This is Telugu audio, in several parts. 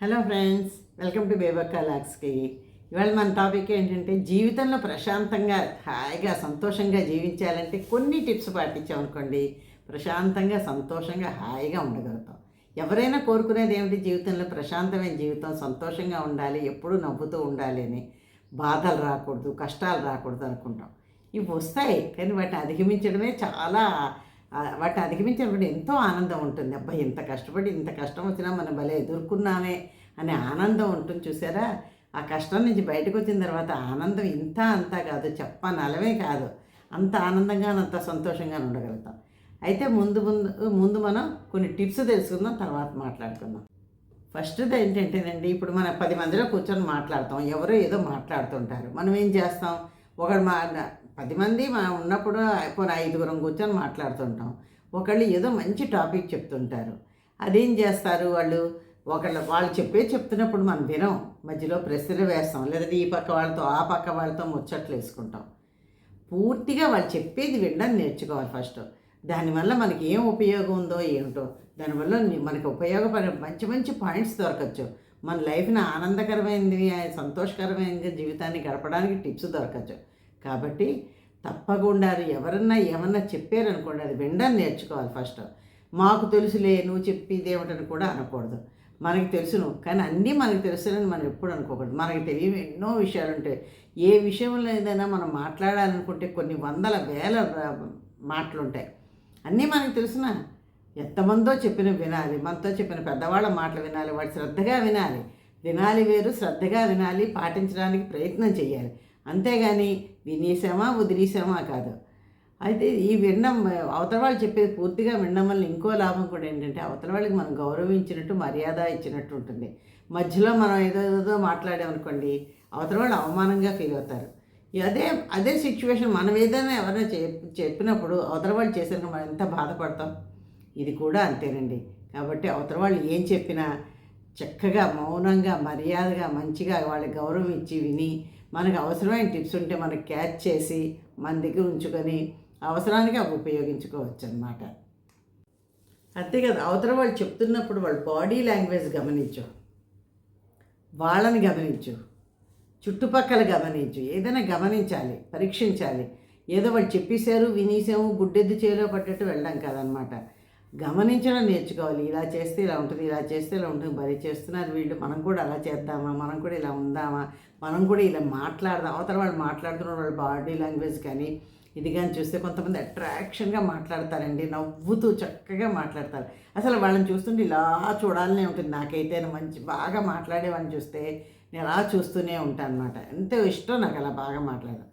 Hello friends welcome to Bebakka లాక్స్కి ఇవాళ మన టాపిక్ ఏంటంటే జీవితంలో ప్రశాంతంగా హాయిగా సంతోషంగా జీవించాలంటే కొన్ని టిప్స్ పాటించామనుకోండి ప్రశాంతంగా సంతోషంగా హాయిగా ఉండగలుగుతాం. ఎవరైనా కోరుకునేది ఏమిటి? జీవితంలో ప్రశాంతమైన జీవితం సంతోషంగా ఉండాలి ఎప్పుడూ నవ్వుతూ ఉండాలి అని బాధలు రాకూడదు కష్టాలు రాకూడదు అనుకుంటాం. ఇవి వస్తాయి కానీ వాటిని అధిగమించడమే చాలా వాటిని అధిగమించినప్పుడు ఎంతో ఆనందం ఉంటుంది. అబ్బాయి ఇంత కష్టపడి ఇంత కష్టం వచ్చినా మనం భలే ఎదుర్కొన్నామే అనే ఆనందం ఉంటుంది చూసారా? ఆ కష్టం నుంచి బయటకు వచ్చిన తర్వాత ఆనందం ఇంత అంతా కాదు చెప్పనలవే కాదు. అంత ఆనందంగా అంత సంతోషంగా ఉండగలుగుతాం. అయితే ముందు ముందు ముందు మనం కొన్ని టిప్స్ తెలుసుకుందాం తర్వాత మాట్లాడుకుందాం. ఫస్ట్ది ఏంటంటేనండి ఇప్పుడు మనం పది మందిలో కూర్చొని మాట్లాడతాం. ఎవరో ఏదో మాట్లాడుతుంటారు. మనం ఏం చేస్తాం? ఒకడు మా పది మంది మా ఉన్నప్పుడు పోనీ ఐదుగురం కూర్చొని మాట్లాడుతుంటాం. ఒకళ్ళు ఏదో మంచి టాపిక్ చెప్తుంటారు. అదేం చేస్తారు వాళ్ళు? ఒకళ్ళు వాళ్ళు చెప్పే చెప్తున్నప్పుడు మనం వినం. మధ్యలో ప్రశ్నలు వేస్తాం. లేదంటే ఈ పక్క వాళ్ళతో ఆ పక్క వాళ్ళతో ముచ్చట్లు వేసుకుంటాం. పూర్తిగా వాళ్ళు చెప్పేది వినడం నేర్చుకోవాలి ఫస్ట్. దానివల్ల మనకి ఏం ఉపయోగం ఉందో ఏమిటో దానివల్ల మనకి ఉపయోగపడే మంచి మంచి పాయింట్స్ దొరకచ్చు. మన లైఫ్ని ఆనందకరమైనది సంతోషకరమైన జీవితాన్ని గడపడానికి టిప్స్ దొరకచ్చు. కాబట్టి తప్పకుండా ఎవరన్నా ఏమన్నా చెప్పారనుకోండి అది వినడం నేర్చుకోవాలి ఫస్ట్. మాకు తెలుసులే నువ్వు చెప్పేది ఏమిటని కూడా అనకూడదు. మనకి తెలుసును కానీ అన్నీ మనకు తెలుసునని మనం ఎప్పుడు అనుకోకూడదు. మనకి తెలియని ఎన్నో విషయాలు ఉంటాయి ఏ విషయంలో ఏదైనా మనం మాట్లాడాలనుకుంటే కొన్ని వందల వేల మాటలు ఉంటాయి. అన్నీ మనకి తెలుసునా? ఎంతమందో చెప్పిన వినాలి మనతో చెప్పిన పెద్దవాళ్ళ మాటలు వినాలి వాటి శ్రద్ధగా వినాలి. వినాలి వేరు శ్రద్ధగా వినాలి పాటించడానికి ప్రయత్నం చేయాలి. అంతేగాని వినేసామా వదిలేసామా కాదు. అయితే ఈ వినడం అవతల వాళ్ళు చెప్పేది పూర్తిగా వినడం వల్ల ఇంకో లాభం కూడా ఏంటంటే అవతల వాళ్ళకి మనం గౌరవించినట్టు మర్యాద ఇచ్చినట్టు ఉంటుంది. మధ్యలో మనం ఏదో ఏదో మాట్లాడామనుకోండి అవతల వాళ్ళు అవమానంగా ఫీల్ అవుతారు. అదే అదే సిచ్యువేషన్ మనం ఏదైనా ఎవరైనా చెప్ చెప్పినప్పుడు అవతల వాళ్ళు చేసాక మనం ఎంత బాధపడతాం? ఇది కూడా అంతేనండి. కాబట్టి అవతల వాళ్ళు ఏం చెప్పినా చక్కగా మౌనంగా మర్యాదగా మంచిగా వాళ్ళకి గౌరవం ఇచ్చి విని మనకు అవసరమైన టిప్స్ ఉంటే మనకు క్యాచ్ చేసి మన దగ్గర ఉంచుకొని అవసరానికి అవి ఉపయోగించుకోవచ్చు అనమాట అంతే కదా అవతల వాళ్ళు చెప్తున్నప్పుడు వాళ్ళ బాడీ లాంగ్వేజ్ గమనించు. వాళ్ళని గమనించు. చుట్టుపక్కల గమనించు. ఏదైనా గమనించాలి పరీక్షించాలి. ఏదో వాళ్ళు చెప్పేశారు వినేసాము గుడ్డెద్దు చేలో పడ్డట్టు వెళ్ళడం కాదనమాట గమనించడం నేర్చుకోవాలి. ఇలా చేస్తే ఇలా ఉంటుంది ఇలా చేస్తే ఇలా ఉంటుంది మరి చేస్తున్నారు వీళ్ళు. మనం కూడా అలా చేద్దామా? మనం కూడా ఇలా ఉందామా? మనం కూడా ఇలా మాట్లాడదాం. అవతల వాళ్ళు మాట్లాడుతున్న వాళ్ళ బాడీ లాంగ్వేజ్ కానీ ఇది కానీ చూస్తే కొంతమంది అట్రాక్షన్గా మాట్లాడతారండి. నవ్వుతూ చక్కగా మాట్లాడతారు. అసలు వాళ్ళని చూస్తుంటే ఇలా చూడాలనే ఉంటుంది. నాకైతే మంచి బాగా మాట్లాడేవాడిని చూస్తే నేను అలా చూస్తూనే ఉంటాను అనమాట ఎంతో ఇష్టం నాకు అలా బాగా మాట్లాడడం.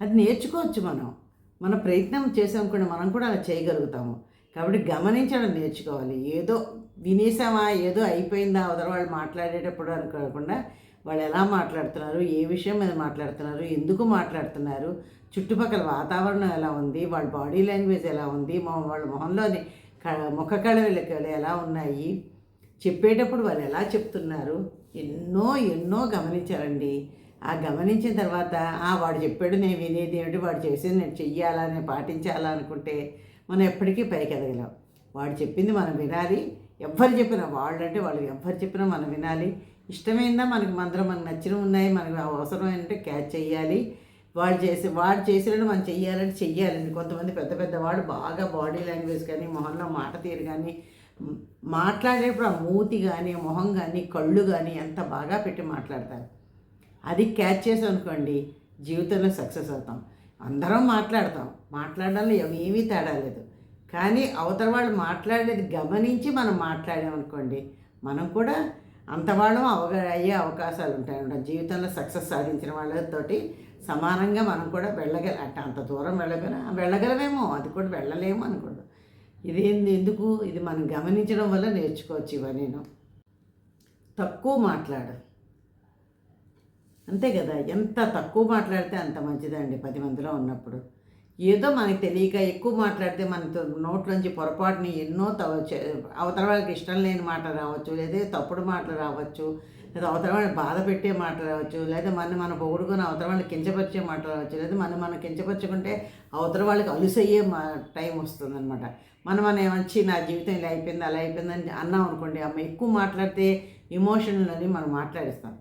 అది నేర్చుకోవచ్చు మనం. మన ప్రయత్నం చేసాం కూడా మనం కూడా అలా చేయగలుగుతాము. కాబట్టి గమనించడం నేర్చుకోవాలి. ఏదో వినేసామా? ఏదో అయిపోయిందా? అవతల వాళ్ళు మాట్లాడేటప్పుడు అనుకోకుండా వాళ్ళు ఎలా మాట్లాడుతున్నారు? ఏ విషయం మీద మాట్లాడుతున్నారు? ఎందుకు మాట్లాడుతున్నారు? చుట్టుపక్కల వాతావరణం ఎలా ఉంది? వాళ్ళ బాడీ లాంగ్వేజ్ ఎలా ఉంది? మా వాళ్ళ మొహంలోని క ముఖ కళలు ఎలా ఉన్నాయి? చెప్పేటప్పుడు వాళ్ళు ఎలా చెప్తున్నారు? ఎన్నో ఎన్నో గమనించారండి. ఆ గమనించిన తర్వాత వాడు చెప్పాడు నేను వినేది ఏమిటి? వాడు చేసేది నేను చెయ్యాలా? నేను పాటించాలా? అనుకుంటే మనం ఎప్పటికీ పైకి ఎదగలేం వాడు చెప్పింది మనం వినాలి. ఎవ్వరు చెప్పినా వాళ్ళు అంటే వాళ్ళు ఎవ్వరు చెప్పినా మనం వినాలి. ఇష్టమైందా మనకి మందరం మనకు నచ్చినవి ఉన్నాయి మనకు అవసరమైనట్టే క్యాచ్ చేయాలి. వాడు చేసి వాడు చేసినట్టు మనం చెయ్యాలంటే చెయ్యాలండి. కొంతమంది పెద్ద పెద్ద వాడు బాగా బాడీ లాంగ్వేజ్ కానీ మొహంలో మాట తీరు కానీ మాట్లాడేప్పుడు మాట్లాడేటప్పుడు ఆ మూతి కానీ మొహం కానీ కళ్ళు కానీ ఎంత బాగా పెట్టి మాట్లాడతారు. అది క్యాచ్ చేసాం అనుకోండి జీవితంలో సక్సెస్ అవుతాం. అందరం మాట్లాడతాం. మాట్లాడడంలో ఏమీ తేడా లేదు. కానీ అవతల వాళ్ళు మాట్లాడేది గమనించి మనం మాట్లాడామనుకోండి మనం కూడా అంతవాళ్ళం అవగ అయ్యే అవకాశాలు ఉంటాయి. అన్నమాట జీవితంలో సక్సెస్ సాధించిన వాళ్ళతోటి సమానంగా మనం కూడా వెళ్ళగల అంటే అంత దూరం వెళ్ళగల వెళ్ళగలమేమో అది కూడా వెళ్ళలేము అనుకోండి. ఇది ఎందుకు? ఇది మనం గమనించడం వల్ల నేర్చుకోవచ్చు ఇవన్నీ. తక్కువ మాట్లాడు. అంతే కదా ఎంత తక్కువ మాట్లాడితే అంత మంచిదండి పది మందిలో ఉన్నప్పుడు. ఏదో మనకి తెలియక ఎక్కువ మాట్లాడితే మన నోట్లోంచి పొరపాటుని ఎన్నో తవ చే- అవతల వాళ్ళకి ఇష్టం లేని మాట రావచ్చు లేదా తప్పుడు మాటలు రావచ్చు లేదా అవతల వాళ్ళని బాధ పెట్టే మాట రావచ్చు లేదా మన మన పొగుడుకొని అవతల వాళ్ళని కించపరిచే మాట రావచ్చు లేదా మనం మనం కించపరచుకుంటే అవతల వాళ్ళకి అలుసయ్యే మా టైం వస్తుందన్నమాట. మనం మనం ఏమొచ్చి నా జీవితం ఇలా అయిపోయింది అలా అయిపోయిందని అన్నాం అనుకోండి అమ్మ ఎక్కువ మాట్లాడితే ఎమోషనల్ మనం మాట్లాడిస్తాం.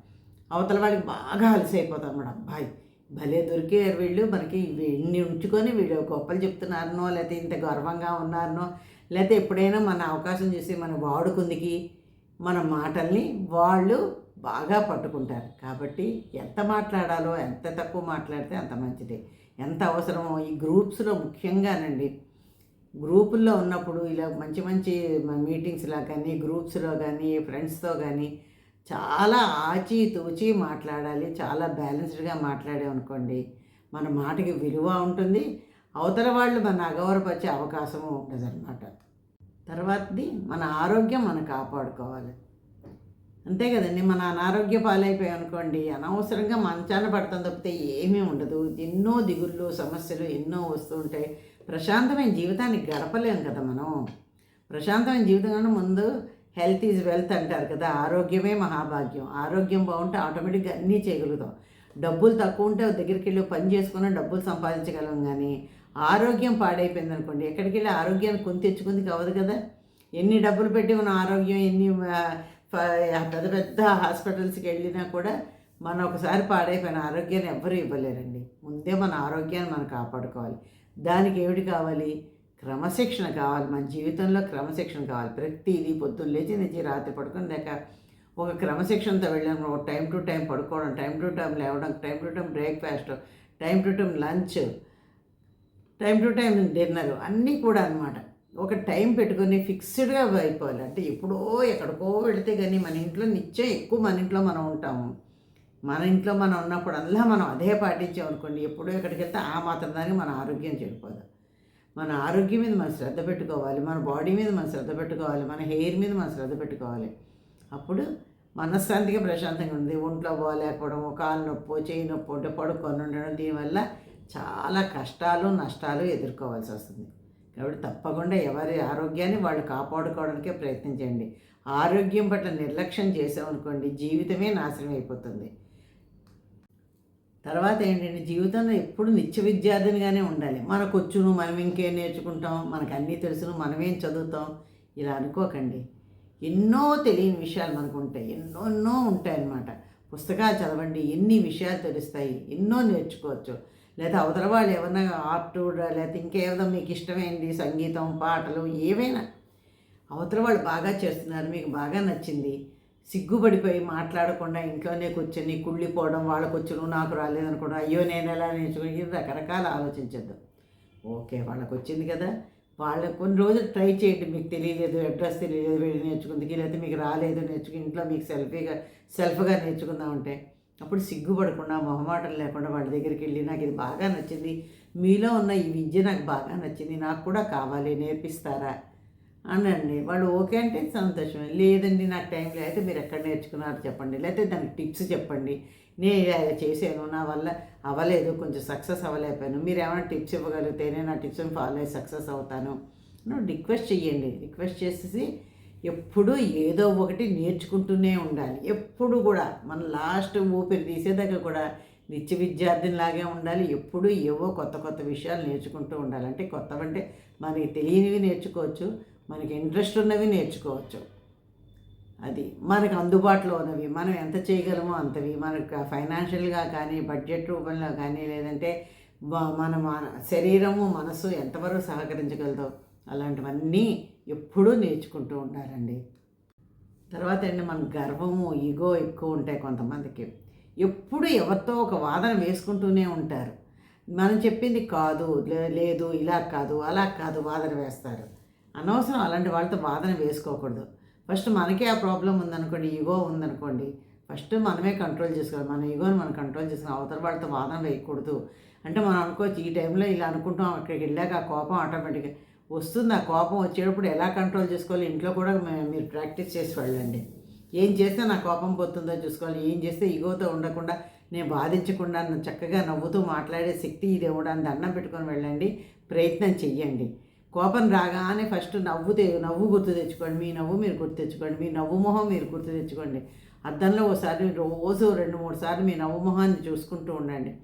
అవతల వాడికి బాగా అలసైపోతాం అన్నమాట. అబ్బాయి భలే దొరికారు వీళ్ళు. మనకి వీడిని ఉంచుకొని వీళ్ళు గొప్పలు చెప్తున్నారనో లేకపోతే ఇంత గర్వంగా ఉన్నారనో లేకపోతే ఎప్పుడైనా మన అవకాశం చూసి మన వాడుకుందికి మన మాటల్ని వాళ్ళు బాగా పట్టుకుంటారు. కాబట్టి ఎంత మాట్లాడాలో ఎంత తక్కువ మాట్లాడితే అంత మంచిది. ఎంత అవసరమో ఈ గ్రూప్స్లో ముఖ్యంగానండి. గ్రూపుల్లో ఉన్నప్పుడు ఇలా మంచి మంచి మీటింగ్స్లో కానీ గ్రూప్స్లో కానీ ఫ్రెండ్స్తో కానీ చాలా ఆచితూచి మాట్లాడాలి చాలా బ్యాలెన్స్డ్గా మాట్లాడామనుకోండి మన మాటకి విలువ ఉంటుంది అవతల వాళ్ళు మన అగౌరపరిచే అవకాశము ఉండదన్నమాట. తర్వాతది మన ఆరోగ్యం మనం కాపాడుకోవాలి. అంతే కదండి మన అనారోగ్య పాలైపోయాం అనుకోండి అనవసరంగా మంచాన పడతాం తప్పితే ఏమీ ఉండదు. ఎన్నో దిగుళ్ళు సమస్యలు ఎన్నో వస్తూ ఉంటాయి. ప్రశాంతమైన జీవితాన్ని గడపలేం కదా మనం. ప్రశాంతమైన జీవితం కన్నా ముందు హెల్త్ ఈజ్ వెల్త్ అంటారు కదా ఆరోగ్యమే మహాభాగ్యం. ఆరోగ్యం బాగుంటే ఆటోమేటిక్గా అన్నీ చేయగలుగుతాం. డబ్బులు తక్కువ ఉంటే దగ్గరికి వెళ్ళి పని చేసుకుని డబ్బులు సంపాదించగలం కానీ ఆరోగ్యం పాడైపోయింది అనుకోండి ఎక్కడికి వెళ్ళి ఆరోగ్యాన్ని కొని తెచ్చుకుంది కావదు కదా. ఎన్ని డబ్బులు పెట్టి మన ఆరోగ్యం ఎన్ని పెద్ద పెద్ద హాస్పిటల్స్కి వెళ్ళినా కూడా మన ఒకసారి పాడైపోయిన ఆరోగ్యాన్ని ఎవ్వరూ ఇవ్వలేరండి. ముందే మన ఆరోగ్యాన్ని మనం కాపాడుకోవాలి. దానికి ఏమిటి కావాలి? క్రమశిక్షణ కావాలి మన జీవితంలో క్రమశిక్షణ కావాలి. ప్రతిదీ పొద్దున్న లేచి నుంచి రాత్రి పడుకుని దాకా ఒక క్రమశిక్షణతో వెళ్ళాము ఒక టైం టు టైం పడుకోవడం టైం టు టైం లేవడం time to time breakfast time to time lunch time to time dinner అన్నీ కూడా అనమాట ఒక టైం పెట్టుకొని ఫిక్స్డ్గా అయిపోవాలి. అంటే ఎప్పుడో ఎక్కడికో వెళితే కానీ మన ఇంట్లో నిత్యం ఎక్కువ మన ఇంట్లో మనం ఉంటాము. మన ఇంట్లో మనం ఉన్నప్పుడు అలా మనం అదే పాటించాం అనుకోండి ఎప్పుడో ఎక్కడికి వెళ్తే ఆ మాత్రం దానికి మన ఆరోగ్యం చెడిపోదు. మన ఆరోగ్యం మీద మనం శ్రద్ధ పెట్టుకోవాలి మన బాడీ మీద మనం శ్రద్ధ పెట్టుకోవాలి మన హెయిర్ మీద మనం శ్రద్ధ పెట్టుకోవాలి. అప్పుడు మనశ్శాంతిగా ప్రశాంతంగా ఉంది ఒంట్లో బాగాలేకపోవడం కాలు నొప్పి చేయి నొప్పి ఉంటే పడుకొని ఉండడం దీనివల్ల చాలా కష్టాలు నష్టాలు ఎదుర్కోవాల్సి వస్తుంది. కాబట్టి తప్పకుండా ఎవరి ఆరోగ్యాన్ని వాళ్ళు కాపాడుకోవడానికే ప్రయత్నించండి. ఆరోగ్యం పట్ల నిర్లక్ష్యం చేసామనుకోండి జీవితమే నాశనం అయిపోతుంది. తర్వాత ఏంటంటే జీవితంలో ఎప్పుడు నిత్య విద్యార్థినిగానే ఉండాలి. మనకు వచ్చును మనం ఇంకేం నేర్చుకుంటాం మనకు అన్నీ తెలుసును మనమేం చదువుతాం ఇలా అనుకోకండి. ఎన్నో తెలియని విషయాలు మనకు ఉంటాయి ఎన్నో ఎన్నో ఉంటాయి అన్నమాట పుస్తకాలు చదవండి ఎన్ని విషయాలు తెలుస్తాయి ఎన్నో నేర్చుకోవచ్చు. లేదా అవతల వాళ్ళు ఏమన్నా ఆర్ట్ లేకపోతే ఇంకేదో మీకు ఇష్టమైంది సంగీతం పాటలు ఏవైనా. అవతల వాళ్ళు బాగా చేస్తున్నారు మీకు బాగా నచ్చింది. సిగ్గుపడిపోయి మాట్లాడకుండా ఇంట్లోనే కూర్చొని కుళ్ళిపోవడం వాళ్ళకు వచ్చును నాకు రాలేదనుకోవడం అయ్యో నేను ఎలా నేర్చుకుని రకరకాల ఆలోచించద్దు. ఓకే వాళ్ళకు వచ్చింది కదా వాళ్ళకి కొన్ని రోజులు ట్రై చేయండి మీకు తెలియలేదు అడ్రస్ తెలియలేదు వెళ్ళి నేర్చుకుందికి లేకపోతే మీకు రాలేదు నేర్చుకుని ఇంట్లో మీకు సెల్ఫీగా సెల్ఫ్గా నేర్చుకుందామంటే అప్పుడు సిగ్గుపడకుండా మొహమాటం లేకుండా వాళ్ళ దగ్గరికి వెళ్ళి నాకు ఇది బాగా నచ్చింది మీలో ఉన్న ఈ విద్య నాకు బాగా నచ్చింది నాకు కూడా కావాలి నేర్పిస్తారా? అనండి వాళ్ళు ఓకే అంటే సంతోషమే. లేదండి నాకు టైం అయితే మీరు ఎక్కడ నేర్చుకున్నారో చెప్పండి. లేకపోతే దానికి టిప్స్ చెప్పండి. నేను ఇలా చేశాను. నా వల్ల అవ్వలేదు. కొంచెం సక్సెస్ అవ్వలేకపోయాను. మీరు ఏమైనా టిప్స్ ఇవ్వగలిగితే నేను ఆ టిప్స్ని ఫాలో అయ్యి సక్సెస్ అవుతాను. నువ్వు రిక్వెస్ట్ చెయ్యండి. రిక్వెస్ట్ చేసేసి ఎప్పుడూ ఏదో ఒకటి నేర్చుకుంటూనే ఉండాలి. ఎప్పుడు కూడా మన లాస్ట్ ఊపిరి తీసేదాకా కూడా నిత్య విద్యార్థినిలాగే ఉండాలి. ఎప్పుడూ ఏవో కొత్త కొత్త విషయాలు నేర్చుకుంటూ ఉండాలి. అంటే కొత్తవంటే మనకి తెలియనివి నేర్చుకోవచ్చు. మనకి ఇంట్రెస్ట్ ఉన్నవి నేర్చుకోవచ్చు. అది మనకు అందుబాటులో ఉన్నవి మనం ఎంత చేయగలమో అంతవి. మనకు ఫైనాన్షియల్గా కానీ బడ్జెట్ రూపంలో కానీ లేదంటే మన మన శరీరము మనసు ఎంతవరకు సహకరించగలదో అలాంటివన్నీ ఎప్పుడూ నేర్చుకుంటూ ఉండాలండి. తర్వాత అండి మన గర్వము ఈగో ఎక్కువ ఉంటాయి కొంతమందికి ఎప్పుడు ఎవరితో ఒక వాదన వేసుకుంటూనే ఉంటారు. మనం చెప్పింది కాదు లే- లేదు ఇలా కాదు అలా కాదు వాదన వేస్తారు. అనవసరం అలాంటి వాళ్ళతో వాదన వేసుకోకూడదు. ఫస్ట్ మనకే ఆ ప్రాబ్లం ఉందనుకోండి ఈగో ఉందనుకోండి ఫస్ట్ మనమే కంట్రోల్ చేసుకోవాలి. మన ఈగోని మనం కంట్రోల్ చేసుకుని అవతల వాళ్ళతో వాదన వేయకూడదు. అంటే మనం అనుకోవచ్చు ఈ టైంలో ఇలా అనుకుంటాం అక్కడికి వెళ్ళాక ఆ కోపం ఆటోమేటిక్గా వస్తుంది. ఆ కోపం వచ్చేటప్పుడు ఎలా కంట్రోల్ చేసుకోవాలి? ఇంట్లో కూడా మీరు ప్రాక్టీస్ చేసి వెళ్ళండి. ఏం చేస్తే నా కోపం పోతుందో చూసుకోవాలి. ఏం చేస్తే ఈగోతో ఉండకుండా నేను బాధించకుండా చక్కగా నవ్వుతూ మాట్లాడే శక్తి ఇది ఇవ్వడానికి దండం పెట్టుకొని వెళ్ళండి. ప్రయత్నం చెయ్యండి. కోపం రాగానే ఫస్ట్ నవ్వుతె నవ్వు గుర్తు తెచ్చుకోండి. మీ నవ్వు మీరు గుర్తు తెచ్చుకోండి. మీ నవ్వు మొహం మీరు గుర్తు తెచ్చుకోండి. అద్దంలో ఒకసారి రోజు రెండు మూడు సార్లు మీ నవ్వు మొహాన్ని చూసుకుంటూ ఉండండి.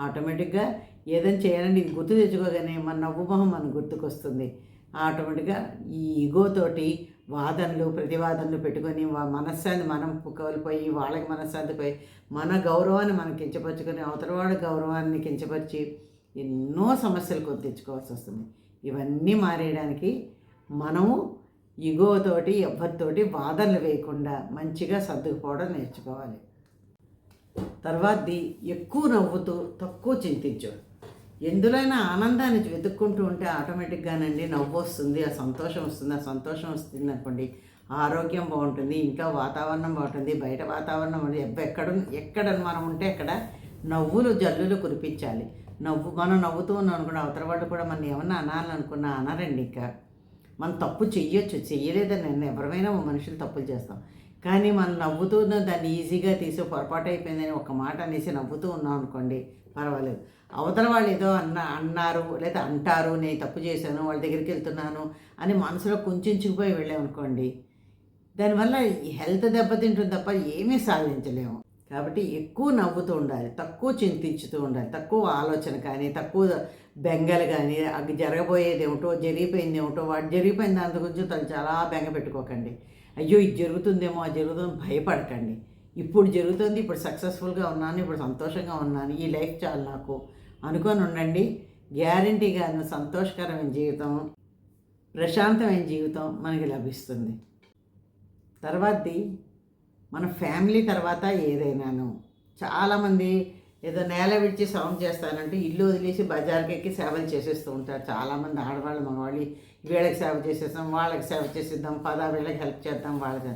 ఆటోమేటిక్గా ఏదైనా చేయాలండి ఇది గుర్తు తెచ్చుకోగానే మన నవ్వు మొహం మనకు గుర్తుకొస్తుంది. ఆటోమేటిక్గా ఈ ఈగోతోటి వాదనలు ప్రతివాదనలు పెట్టుకొని వా- మనశ్శాంతి మనం కోల్పోయి వాళ్ళకి మనశ్శాంతి పోయి మన గౌరవాన్ని మనం కించపరుచుకొని అవతలవాడి గౌరవాన్ని కించపరిచి ఎన్నో సమస్యలు కొని తెచ్చుకోవాల్సి వస్తుంది. ఇవన్నీ మారేయడానికి మనము ఇగోతోటి ఎవ్వరితోటి వాదనలు వేయకుండా మంచిగా సర్దుకుపోవడం నేర్చుకోవాలి. తర్వాతది ఎక్కువ నవ్వుతూ తక్కువ చింతించు ఎందులోనైనా ఆనందాన్ని వెతుక్కుంటూ ఉంటే ఆటోమేటిక్గానండి నవ్వు వస్తుంది ఆ సంతోషం వస్తుంది ఆ సంతోషం వస్తుంది అనుకోండి. ఆరోగ్యం బాగుంటుంది ఇంట్లో వాతావరణం బాగుంటుంది బయట వాతావరణం ఎబ్బ- ఎక్కడ ఎక్కడ మనం ఉంటే అక్కడ నవ్వులు జల్లులు కురిపించాలి. నవ్వు మనం నవ్వుతూ ఉన్నాం అనుకున్న అవతల వాళ్ళు కూడా మనం ఏమన్నా అనాలనుకున్నా అనరండి ఇంకా. మనం తప్పు చెయ్యొచ్చు. చెయ్యలేదని నేను ఎవరైనా మనుషులు తప్పులు చేస్తాం. కానీ మనం నవ్వుతూ దాన్ని ఈజీగా తీసి పొరపాటు అయిపోయిందని ఒక మాట అనేసి నవ్వుతూ ఉన్నాం అనుకోండి పర్వాలేదు. అవతల వాళ్ళు ఏదో అన్న అన్నారు లేదా అంటారు నేను తప్పు చేశాను వాళ్ళ దగ్గరికి వెళ్తున్నాను అని మనసులో కుంచుకుపోయి వెళ్ళామనుకోండి దానివల్ల ఈ హెల్త్ దెబ్బతింటుంది తప్ప ఏమీ సాధించలేము. కాబట్టి ఎక్కువ నవ్వుతూ ఉండాలి తక్కువ చింతించుతూ ఉండాలి తక్కువ ఆలోచన కానీ తక్కువ బెంగలు కానీ అది జరగబోయేది ఏమిటో జరిగిపోయింది ఏమిటో వాడు జరిగిపోయిన దాని గురించి తను చాలా బెంగ పెట్టుకోకండి. అయ్యో ఇది జరుగుతుందేమో అది జరుగుతుందో భయపడకండి. ఇప్పుడు జరుగుతుంది ఇప్పుడు సక్సెస్ఫుల్గా ఉన్నాను ఇప్పుడు సంతోషంగా ఉన్నాను ఈ లైఫ్ చాలు నాకు అనుకొని ఉండండి. గ్యారంటీగా సంతోషకరమైన జీవితం ప్రశాంతమైన జీవితం మనకి లభిస్తుంది. తర్వాతది మన ఫ్యామిలీ తర్వాత ఏదైనాను. చాలామంది ఏదో నేల విడిచి సౌండ్ చేస్తానంటే ఇల్లు వదిలేసి బజార్కి ఎక్కి సేవలు చేసేస్తూ ఉంటారు. చాలామంది ఆడవాళ్ళు మగవాళ్ళు వీళ్ళకి సేవ చేసేస్తాం వాళ్ళకి సేవ చేసేద్దాం పద వీళ్ళకి హెల్ప్ చేద్దాం వాళ్ళకి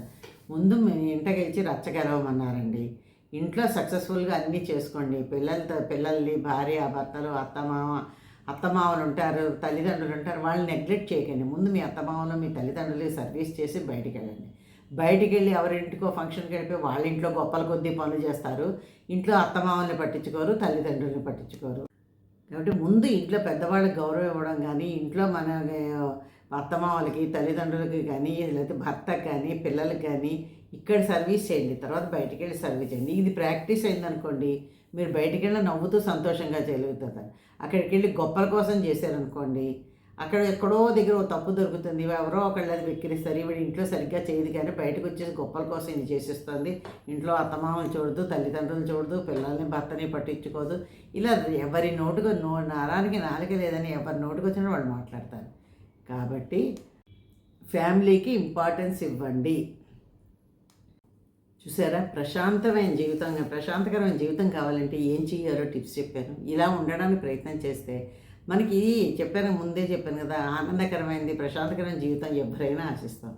ముందు మీ ఇంటికి వెళ్ళి రచ్చగెలవమన్నారండి ఇంట్లో సక్సెస్ఫుల్గా అన్నీ చేసుకోండి. పిల్లలతో పిల్లల్ని భార్య భర్తలు అత్తమామ అత్తమామలు ఉంటారు తల్లిదండ్రులు ఉంటారు వాళ్ళని నెగ్లెక్ట్ చేయకండి. ముందు మీ అత్తమామలు మీ తల్లిదండ్రులు సర్వీస్ చేసి బయటికి వెళ్ళండి బయటికి వెళ్ళి ఎవరింటికో ఫంక్షన్కి వెళ్ళిపోయి వాళ్ళ ఇంట్లో గొప్పల కొద్దీ పనులు చేస్తారు. ఇంట్లో అత్తమామల్ని పట్టించుకోరు తల్లిదండ్రుల్ని పట్టించుకోరు. కాబట్టి ముందు ఇంట్లో పెద్దవాళ్ళకి గౌరవం ఇవ్వడం కానీ ఇంట్లో మన అత్తమామలకి తల్లిదండ్రులకి కానీ లేకపోతే భర్తకి కానీ పిల్లలకి కానీ ఇక్కడ సర్వీస్ చేయండి. తర్వాత బయటికి వెళ్ళి సర్వీస్ చేయండి. ఇది ప్రాక్టీస్ అయిందనుకోండి మీరు బయటికి వెళ్ళి నవ్వుతూ సంతోషంగా చేయగలుగుతారు. అక్కడికి వెళ్ళి గొప్పల కోసం చేశారనుకోండి అక్కడ ఎక్కడో దగ్గర ఓ తప్పు దొరుకుతుంది. ఎవరో ఒకళ్ళు అది వెక్కిరిస్తారు. ఈవిడ ఇంట్లో సరిగ్గా చేయదు కానీ బయటకు వచ్చేసి గొప్పల కోసం ఇది చేసేస్తుంది. ఇంట్లో అత్తమామలు చూడదు తల్లిదండ్రులు చూడదు పిల్లల్ని భర్తని పట్టించుకోదు. ఇలా ఎవరి నోటుకు నో నరానికి నాలుక లేదని ఎవరి నోటుకు వచ్చినా వాళ్ళు మాట్లాడతారు. కాబట్టి ఫ్యామిలీకి ఇంపార్టెన్స్ ఇవ్వండి. చూసారా? ప్రశాంతమైన జీవితం ప్రశాంతకరమైన జీవితం కావాలంటే ఏం చేయాలో టిప్స్ చెప్పాను. ఇలా ఉండడానికి ప్రయత్నం చేస్తే మనకి చెప్పాను ముందే చెప్పాను కదా ఆనందకరమైనది ప్రశాంతకరమైన జీవితం ఎవరైనా ఆశిస్తాం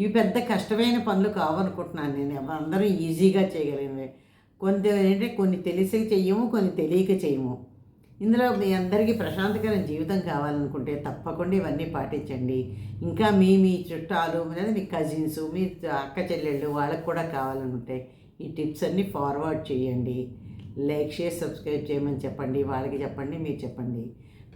ఇవి పెద్ద కష్టమైన పనులు కావనుకుంటున్నాను నేను అందరూ ఈజీగా చేయగలిగినవి. కొంత ఏంటంటే కొన్ని తెలిసి చెయ్యము కొన్ని తెలియక చేయము ఇందులో మీ అందరికీ ప్రశాంతకరమైన జీవితం కావాలనుకుంటే తప్పకుండా ఇవన్నీ పాటించండి. ఇంకా మీ మీ చుట్టాలు లేదా మీ కజిన్స్ మీ అక్క చెల్లెళ్ళు వాళ్ళకి కూడా కావాలనుకుంటే ఈ టిప్స్ అన్నీ ఫార్వర్డ్ చేయండి. లైక్ షేర్ సబ్స్క్రైబ్ చేయమని చెప్పండి వాళ్ళకి చెప్పండి మీరు చెప్పండి.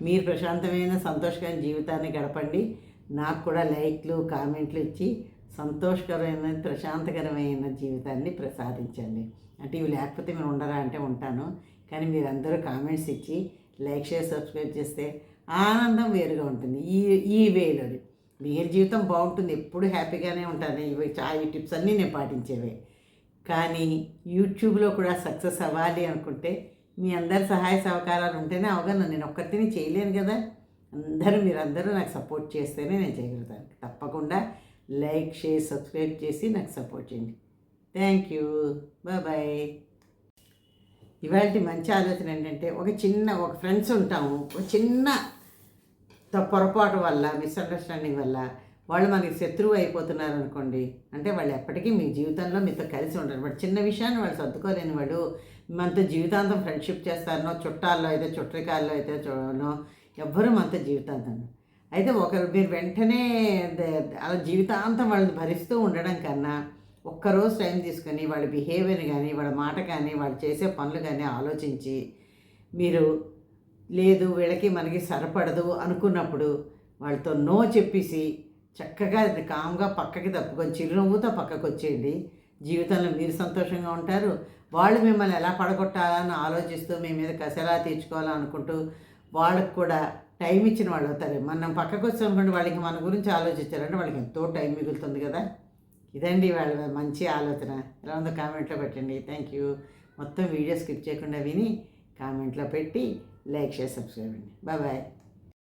మీరు ప్రశాంతమైన సంతోషకరమైన జీవితాన్ని గడపండి. నాకు కూడా లైక్లు కామెంట్లు ఇచ్చి సంతోషకరమైన ప్రశాంతకరమైన జీవితాన్ని ప్రసాదించండి. అంటే ఇవి లేకపోతే మీరు ఉండరా అంటే ఉంటాను. కానీ మీరు అందరూ కామెంట్స్ ఇచ్చి లైక్ షేర్ సబ్స్క్రైబ్ చేస్తే ఆనందం వేరుగా ఉంటుంది. ఈ ఈ వేలోని మీరు జీవితం బాగుంటుంది. ఎప్పుడు హ్యాపీగానే ఉంటాను. ఇవి చా ఈ టిప్స్ అన్నీ నేను పాటించేవే. కానీ యూట్యూబ్లో కూడా సక్సెస్ అవ్వాలి అనుకుంటే మీ అందరి సహాయ సహకారాలు ఉంటేనే అవగాహన. నేను ఒక్కరిని చేయలేను కదా. అందరూ మీరందరూ నాకు సపోర్ట్ చేస్తేనే నేను చేయగలుగుతాను. తప్పకుండా లైక్ షేర్ సబ్స్క్రైబ్ చేసి నాకు సపోర్ట్ చేయండి. Thank you. బాయ్ ఇవాళ మంచి ఆలోచన ఏంటంటే ఒక చిన్న ఒక ఫ్రెండ్స్ ఉంటాము. ఒక చిన్న త- పొరపాటు వల్ల మిస్అండర్స్టాండింగ్ వల్ల వాళ్ళు మనకి శత్రువు అయిపోతున్నారు అనుకోండి అంటే వాళ్ళు ఎప్పటికీ మీ జీవితంలో మీతో కలిసి ఉండరు. బట్ చిన్న విషయాన్ని వాళ్ళు సర్దుకోలేని వాళ్ళు మనతో జీవితాంతం ఫ్రెండ్షిప్ చేస్తారనో చుట్టాల్లో అయితే చుట్టరికాల్లో అయితే చూడనో ఎవ్వరూ మనతో జీవితాంతం అయితే ఒకరు మీరు వెంటనే అలా జీవితాంతం వాళ్ళని భరిస్తూ ఉండడం కన్నా ఒక్కరోజు టైం తీసుకొని వాళ్ళ బిహేవియర్ కానీ వాళ్ళ మాట కానీ వాళ్ళు చేసే పనులు కానీ ఆలోచించి మీరు లేదు వీళ్ళకి మనకి సరిపడదు అనుకున్నప్పుడు వాళ్ళతో నో చెప్పేసి చక్కగా కామ్గా పక్కకి తప్పుకొని చిరునవ్వుతో పక్కకు వచ్చేయండి. జీవితంలో మీరు సంతోషంగా ఉంటారు. వాళ్ళు మిమ్మల్ని ఎలా పడగొట్టాలని ఆలోచిస్తూ మీ మీద కసెలా తీర్చుకోవాలనుకుంటూ వాళ్ళకు కూడా టైం ఇచ్చిన వాళ్ళు అవుతారు. మనం పక్కకు వచ్చాం వాళ్ళకి మన గురించి ఆలోచించారంటే వాళ్ళకి ఎంతో టైం మిగులుతుంది కదా. ఇదండి వాళ్ళ మంచి ఆలోచన. ఎలా ఉందో కామెంట్లో పెట్టండి. Thank you. మొత్తం వీడియో స్కిప్ చేయకుండా విని కామెంట్లో పెట్టి లైక్ చేసి సబ్స్క్రైబ్ అండి బాయ్ బాయ్.